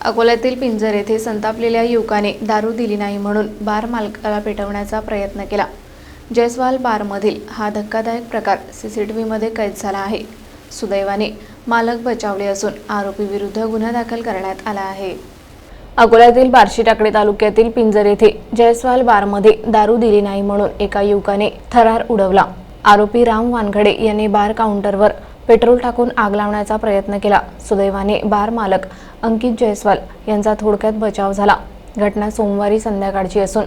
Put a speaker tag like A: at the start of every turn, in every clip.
A: अकोल्यातील पिंजर येथे संतापलेल्या युवकाने दारू दिली नाही म्हणून बार मालकाला पेटवण्याचा प्रयत्न केला. जयस्वाल बारमधील हा धक्कादायक प्रकार सीसीटीव्हीमध्ये कैद झाला आहे. सुदैवाने मालक बचावले असून आरोपीविरुद्ध गुन्हा दाखल करण्यात आला आहे. अकोल्यातील बार्शी टाकळी तालुक्यातील पिंजर येथे जयस्वाल बारमध्ये दारू दिली नाही म्हणून एका युवकाने थरार उडवला. आरोपी राम वानखडे यांनी बार काउंटरवर पेट्रोल टाकून आग लावण्याचा प्रयत्न केला. सुदैवाने बार मालक अंकित जयस्वाल यांचा थोडक्यात बचाव झाला. घटना सोमवारी संध्याकाळची असून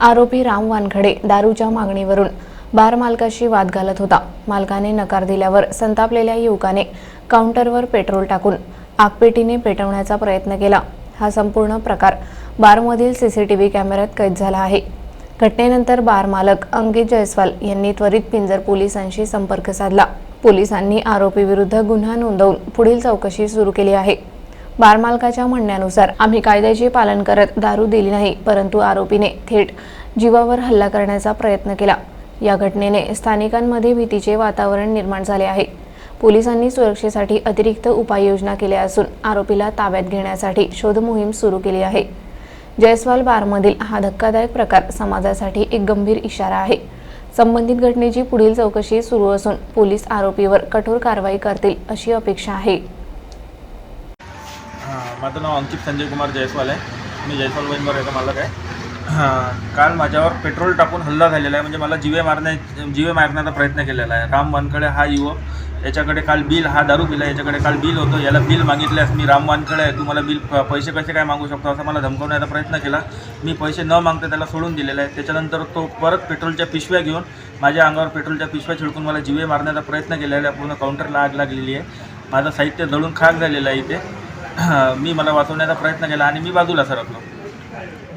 A: आरोपी राम वानखडे दारूच्या मागणीवरून बार मालकाशी वाद घालत होता. मालकाने नकार दिल्यावर संतापलेल्या युवकाने काउंटरवर पेट्रोल टाकून आगपेटीने पेटवण्याचा प्रयत्न केला. हा संपूर्ण प्रकार बारमधील सीसीटीव्ही कॅमेऱ्यात कैद झाला आहे. घटनेनंतर बार मालक अंकित जयस्वाल यांनी त्वरित पिंजर पोलिसांशी संपर्क साधला. पोलिसांनी आरोपीविरुद्ध गुन्हा नोंदवून पुढील चौकशी सुरू केली आहे. बारमालकाच्या म्हणण्यानुसार आम्ही कायद्याचे पालन करत दारू दिली नाही परंतु आरोपीने थेट जीवावर हल्ला करण्याचा प्रयत्न केला. या घटनेने स्थानिकांमध्ये भीतीचे वातावरण निर्माण झाले आहे. पोलिसांनी सुरक्षेसाठी अतिरिक्त उपाययोजना केल्या असून आरोपीला ताब्यात घेण्यासाठी शोधमोहीम सुरू केली आहे. जयस्वाल बारमधील हा धक्कादायक प्रकार समाजासाठी एक गंभीर इशारा आहे. संबंधित घटनेची पुढील चौकशी सुरू असून पोलीस आरोपीवर कठोर कारवाई करतील अशी अपेक्षा आहे.
B: माझं नाव अंकित संजय कुमार जयस्वाल आहे. मी जयस्वाल वैनवर याचा मालक आहे. काल माझ्यावर पेट्रोल टाकून हल्ला झालेला आहे. म्हणजे मला जीवे मारण्या जीवे मारण्याचा प्रयत्न केलेला आहे. राम वानखडे हा युवक याच्याकडे काल बिल हा दारू पिला याच्याकडे काल बिल होतं. याला बिल मागितल्यास मी राम वानखडे आहे. तुम्हाला बिल प- पैसे कसे काय मागू शकतो असं मला धमकवण्याचा प्रयत्न केला. मी पैसे न मागता त्याला सोडून दिलेला आहे त्याच्यानंतर तो परत पेट्रोलच्या पिशव्या घेऊन माझ्या अंगावर पेट्रोलच्या पिशव्या छिडकून मला जीवे मारण्याचा प्रयत्न केलेला आहे. पूर्ण काउंटरला आग लागलेली आहे. माझं साहित्य दळून खाक झालेलं आहे इथे. मी मला वाचवण्याचा प्रयत्न केला आणि मी बाजूला सरकलो.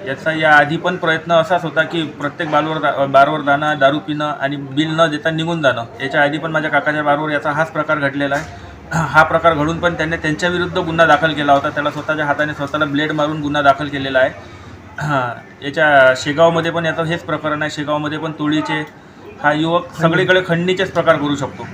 B: याचा या आधी पण प्रयत्न असाच होता की प्रत्येक बालवर बारवर जाणं दारू पिणं आणि बिल न देता निघून जाणं. याच्या आधी पण माझ्या काकाच्या बारवर याचा हाच प्रकार घडलेला आहे. हा प्रकार घडून पण त्यांनी त्यांच्याविरुद्ध गुन्हा दाखल केला होता. त्याला स्वतःच्या हाताने स्वतःला ब्लेड मारून गुन्हा दाखल केलेला आहे. याच्या शेगावमध्ये पण याचं हेच प्रकरण आहे. शेगावमध्ये पण तोळीचे हा युवक सगळीकडे खंडणीचेच प्रकार करू शकतो.